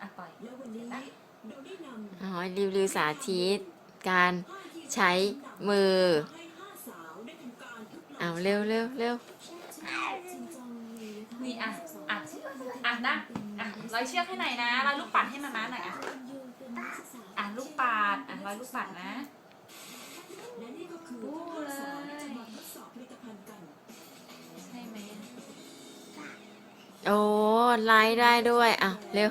อะปล่อยแล้ววันนี้เราได้นำอ๋อรีวิวสาธิต การใช้มืออ้าวเอาเร็วเร็วเร็วนี่อะ อะ อะนั่งอะร้อยเชือกให้หน่อยนะร้อยลูกปัดให้มาม้าหน่อยอะอะลูกปัดอะร้อยลูกปัดนะและนี่ก็คือโอ้ห้าสาวเลยที่จะมาทดสอบผลิตภัณฑ์กัน ใช่ไหมโอ้ไลฟ์ได้ด้วย อะ เร็ว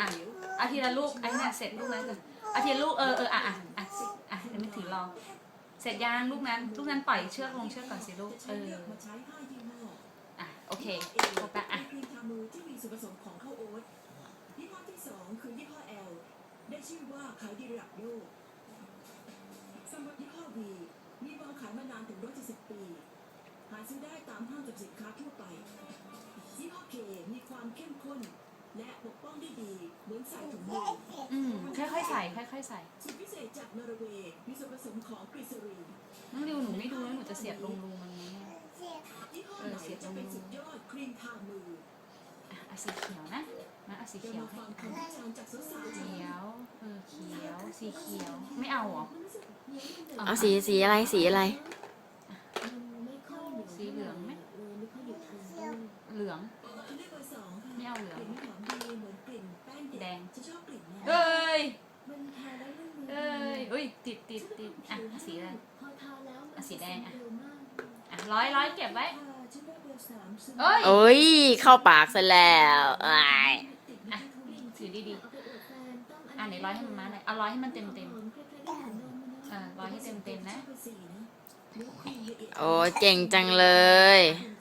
อะอะเอาทีละลูกไอ้เนี่ยเสร็จลูกนั้นก่อนอาทีละลูกเออเอออะอะอะอะเดี๋ยวไม่ถือรอเสร็จยังลูกนั้น ลูกนั้นปล่อยเชือกลงเชือกก่อนสิลูกเอออกมาใช้ห้ายี่ห้ออะโอเคเอครบละอะครีมทามือที่มีส่วนผสมของข้าวโอ๊ตยี่ห้อที่สองคือยี่ห้อ L ได้ชื่อว่าขายดีระดับโลกสำหรับยี่ห้อ V มีวางขายมานานถึง170ปีหาซื้อได้ตามห้างสรรพสินค้าทั่วไปยี่ห้อ K มีความเข้มข้น และปกป้องได้ดีเหมือนใส่ถุงมืออืมค่อยๆใส่ค่อยๆใส่สูตรพิเศษจากนอร์เวย์มีส่วนผสมของกรีซอรีนน้องริวหนูไม่ดูแล้วหนูจะเสียบลงรูมันไหมเนี่ยยี่ห้อเออไหนเสียบตรจะงเป็นนี้สุดยอดครีมทามืออะเอาสีเขียวนะมาเอาสีเราเขียวมาให้ฟังคำวิจารณ์จากสาวๆเขียวเออเขียวสีเขียวไม่เอาเหรอเอาสีสีอะไรสีอะไร สีเหลืองไหมเหลืองเลือกเบอร์สองค่ะไม่เอาเหลืกอง งเด็กแดงจะชอบกลิ่นนี้เอ้ยมันทาแล้วลื่นมือเอ้ยอุ้ยติดติดติดอะเอาสีอะไรพอทาแล้วมันอะสีแดงอะเร็วมากอะร้อยร้อยเก็บไว้ค่ะฉันได้เบอร์สามซึ่งเอ้ยโอ้ยเข้าปากซะแล้วอ้ายอะถือดีๆอะไหนร้อยให้มันมาหน่อยเอาร้อยให้มันเต็มเต็มๆอะร้อยให้เต็มเต็มๆนะโอ้เก่งจังเลยอืม